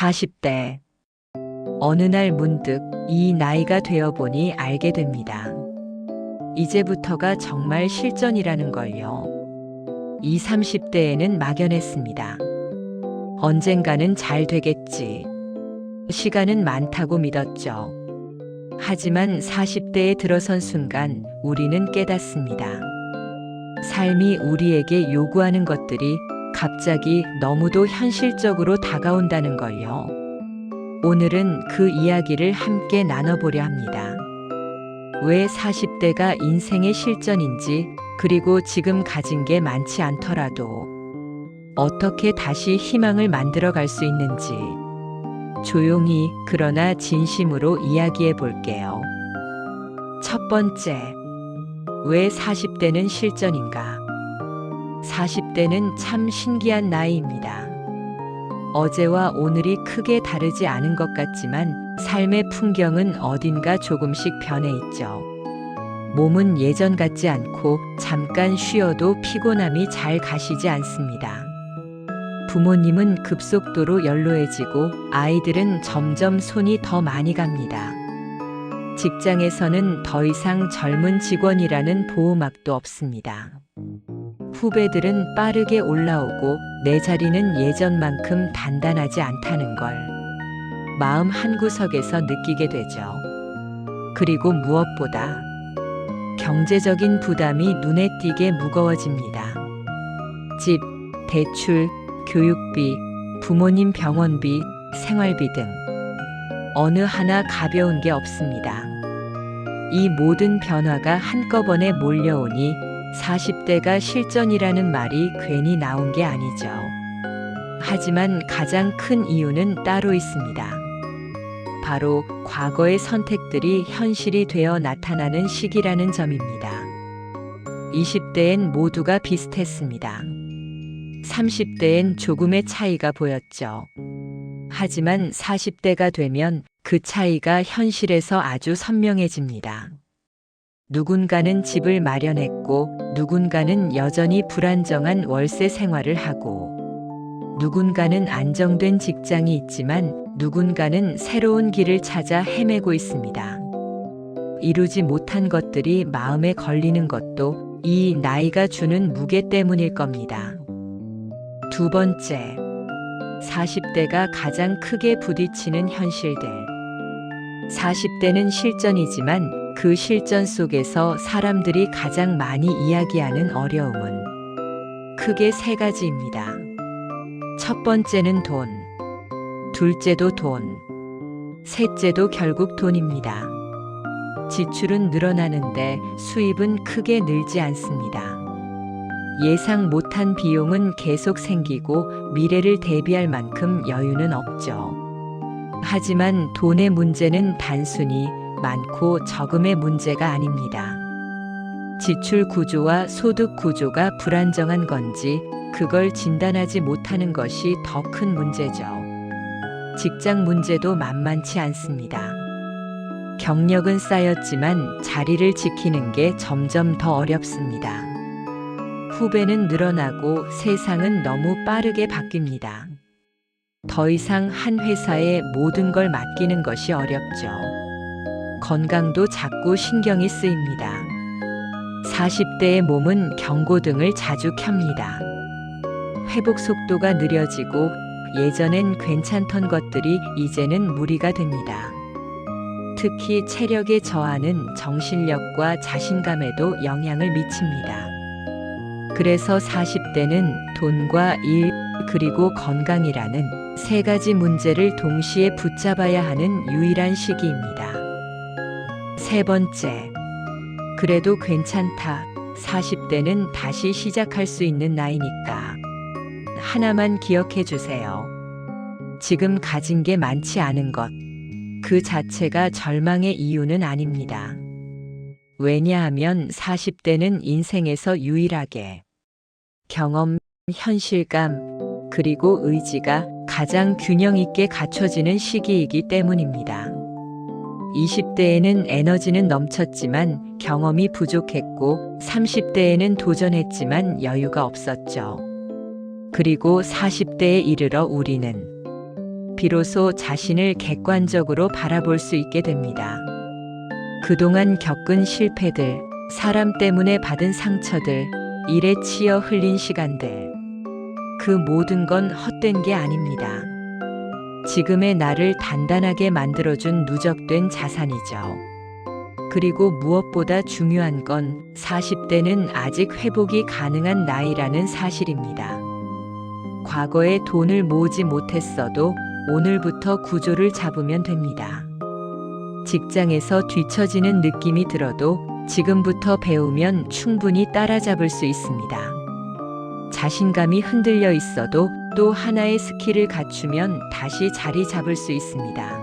40대. 어느 날 문득 이 나이가 되어 보니 알게 됩니다. 이제부터가 정말 실전이라는 걸요. 이 30대에는 막연했습니다. 언젠가는 잘 되겠지. 시간은 많다고 믿었죠. 하지만 40대에 들어선 순간 우리는 깨닫습니다. 삶이 우리에게 요구하는 것들이 갑자기 너무도 현실적으로 다가온다는 걸요. 오늘은 그 이야기를 함께 나눠보려 합니다. 왜 40대가 인생의 실전인지, 그리고 지금 가진 게 많지 않더라도 어떻게 다시 희망을 만들어 갈 수 있는지 조용히 그러나 진심으로 이야기해 볼게요. 첫 번째, 왜 40대는 실전인가? 40대는 참 신기한 나이입니다. 어제와 오늘이 크게 다르지 않은 것 같지만 삶의 풍경은 어딘가 조금씩 변해 있죠. 몸은 예전 같지 않고 잠깐 쉬어도 피곤함이 잘 가시지 않습니다. 부모님은 급속도로 연로해지고 아이들은 점점 손이 더 많이 갑니다. 직장에서는 더 이상 젊은 직원이라는 보호막도 없습니다. 후배들은 빠르게 올라오고 내 자리는 예전만큼 단단하지 않다는 걸 마음 한구석에서 느끼게 되죠. 그리고 무엇보다 경제적인 부담이 눈에 띄게 무거워집니다. 집, 대출, 교육비, 부모님 병원비, 생활비 등 어느 하나 가벼운 게 없습니다. 이 모든 변화가 한꺼번에 몰려오니 40대가 실전이라는 말이 괜히 나온 게 아니죠. 하지만 가장 큰 이유는 따로 있습니다. 바로 과거의 선택들이 현실이 되어 나타나는 시기라는 점입니다. 20대엔 모두가 비슷했습니다. 30대엔 조금의 차이가 보였죠. 하지만 40대가 되면 그 차이가 현실에서 아주 선명해집니다. 누군가는 집을 마련했고, 누군가는 여전히 불안정한 월세 생활을 하고, 누군가는 안정된 직장이 있지만, 누군가는 새로운 길을 찾아 헤매고 있습니다. 이루지 못한 것들이 마음에 걸리는 것도 이 나이가 주는 무게 때문일 겁니다. 두 번째, 40대가 가장 크게 부딪히는 현실들. 40대는 실전이지만 그 실전 속에서 사람들이 가장 많이 이야기하는 어려움은 크게 세 가지입니다. 첫 번째는 돈, 둘째도 돈, 셋째도 결국 돈입니다. 지출은 늘어나는데 수입은 크게 늘지 않습니다. 예상 못한 비용은 계속 생기고 미래를 대비할 만큼 여유는 없죠. 하지만 돈의 문제는 단순히 많고 적음의 문제가 아닙니다. 지출 구조와 소득 구조가 불안정한 건지 그걸 진단하지 못하는 것이 더 큰 문제죠. 직장 문제도 만만치 않습니다. 경력은 쌓였지만 자리를 지키는 게 점점 더 어렵습니다. 후배는 늘어나고 세상은 너무 빠르게 바뀝니다. 더 이상 한 회사에 모든 걸 맡기는 것이 어렵죠. 건강도 자꾸 신경이 쓰입니다. 40대의 몸은 경고등을 자주 켭니다. 회복 속도가 느려지고 예전엔 괜찮던 것들이 이제는 무리가 됩니다. 특히 체력의 저하는 정신력과 자신감에도 영향을 미칩니다. 그래서 40대는 돈과 일, 그리고 건강이라는 세 가지 문제를 동시에 붙잡아야 하는 유일한 시기입니다. 세 번째. 그래도 괜찮다. 40대는 다시 시작할 수 있는 나이니까. 하나만 기억해 주세요. 지금 가진 게 많지 않은 것. 그 자체가 절망의 이유는 아닙니다. 왜냐하면 40대는 인생에서 유일하게 경험, 현실감, 그리고 의지가 가장 균형 있게 갖춰지는 시기이기 때문입니다. 20대에는 에너지는 넘쳤지만 경험이 부족했고 30대에는 도전했지만 여유가 없었죠. 그리고 40대에 이르러 우리는 비로소 자신을 객관적으로 바라볼 수 있게 됩니다. 그동안 겪은 실패들, 사람 때문에 받은 상처들, 일에 치여 흘린 시간들. 그 모든 건 헛된 게 아닙니다. 지금의 나를 단단하게 만들어준 누적된 자산이죠. 그리고 무엇보다 중요한 건 40대는 아직 회복이 가능한 나이라는 사실입니다. 과거에 돈을 모으지 못했어도 오늘부터 구조를 잡으면 됩니다. 직장에서 뒤처지는 느낌이 들어도 지금부터 배우면 충분히 따라잡을 수 있습니다. 자신감이 흔들려 있어도 또 하나의 스킬을 갖추면 다시 자리 잡을 수 있습니다.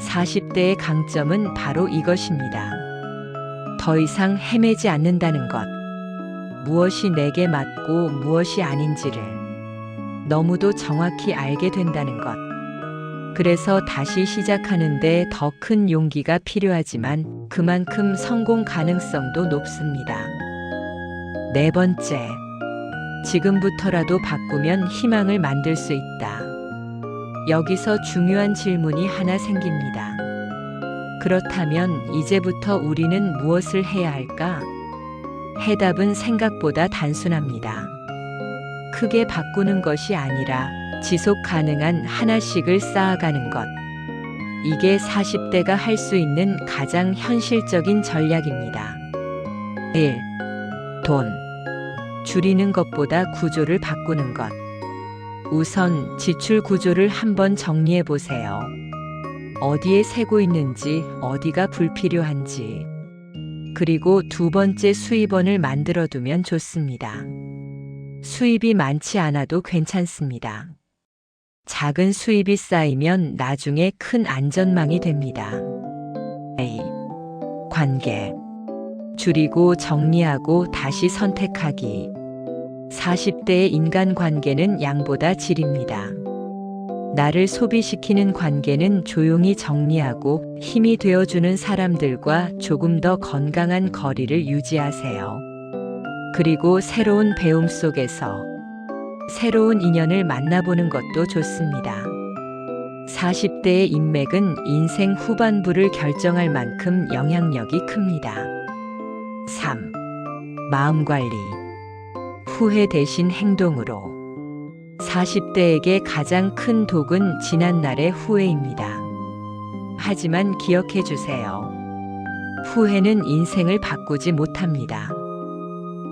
40대의 강점은 바로 이것입니다. 더 이상 헤매지 않는다는 것. 무엇이 내게 맞고 무엇이 아닌지를 너무도 정확히 알게 된다는 것. 그래서 다시 시작하는데 더 큰 용기가 필요하지만 그만큼 성공 가능성도 높습니다. 네 번째. 지금부터라도 바꾸면 희망을 만들 수 있다. 여기서 중요한 질문이 하나 생깁니다. 그렇다면 이제부터 우리는 무엇을 해야 할까? 해답은 생각보다 단순합니다. 크게 바꾸는 것이 아니라 지속 가능한 하나씩을 쌓아가는 것. 이게 40대가 할 수 있는 가장 현실적인 전략입니다. 1. 돈. 줄이는 것보다 구조를 바꾸는 것. 우선 지출 구조를 한번 정리해 보세요. 어디에 새고 있는지, 어디가 불필요한지. 그리고 두 번째 수입원을 만들어 두면 좋습니다. 수입이 많지 않아도 괜찮습니다. 작은 수입이 쌓이면 나중에 큰 안전망이 됩니다. A. 관계. 줄이고 정리하고 다시 선택하기. 40대의 인간 관계는 양보다 질입니다. 나를 소비시키는 관계는 조용히 정리하고 힘이 되어주는 사람들과 조금 더 건강한 거리를 유지하세요. 그리고 새로운 배움 속에서 새로운 인연을 만나보는 것도 좋습니다. 40대의 인맥은 인생 후반부를 결정할 만큼 영향력이 큽니다. 3. 마음 관리. 후회 대신 행동으로. 40대에게 가장 큰 독은 지난날의 후회입니다. 하지만 기억해 주세요. 후회는 인생을 바꾸지 못합니다.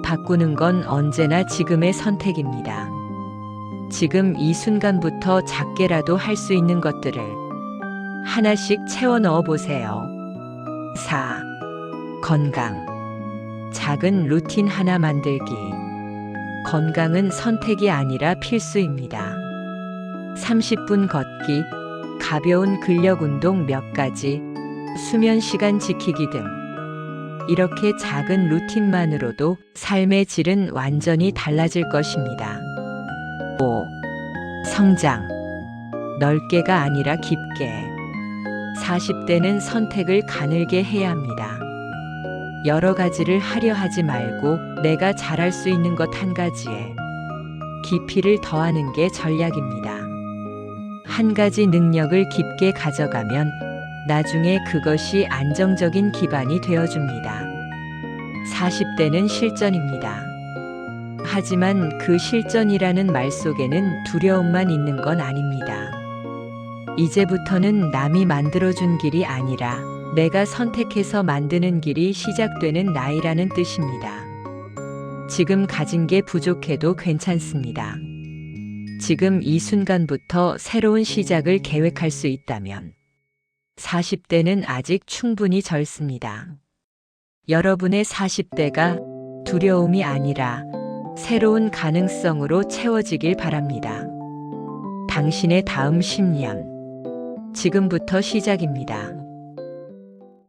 바꾸는 건 언제나 지금의 선택입니다. 지금 이 순간부터 작게라도 할 수 있는 것들을 하나씩 채워 넣어 보세요. 4. 건강. 작은 루틴 하나 만들기. 건강은 선택이 아니라 필수입니다. 30분 걷기, 가벼운 근력 운동 몇 가지, 수면 시간 지키기 등. 이렇게 작은 루틴만으로도 삶의 질은 완전히 달라질 것입니다. 5. 성장. 넓게가 아니라 깊게. 40대는 선택을 가늘게 해야 합니다. 여러 가지를 하려 하지 말고 내가 잘할 수 있는 것 한 가지에 깊이를 더하는 게 전략입니다. 한 가지 능력을 깊게 가져가면 나중에 그것이 안정적인 기반이 되어줍니다. 40대는 실전입니다. 하지만 그 실전이라는 말 속에는 두려움만 있는 건 아닙니다. 이제부터는 남이 만들어준 길이 아니라 내가 선택해서 만드는 길이 시작되는 나이라는 뜻입니다. 지금 가진 게 부족해도 괜찮습니다. 지금 이 순간부터 새로운 시작을 계획할 수 있다면 40대는 아직 충분히 젊습니다. 여러분의 40대가 두려움이 아니라 새로운 가능성으로 채워지길 바랍니다. 당신의 다음 10년. 지금부터 시작입니다.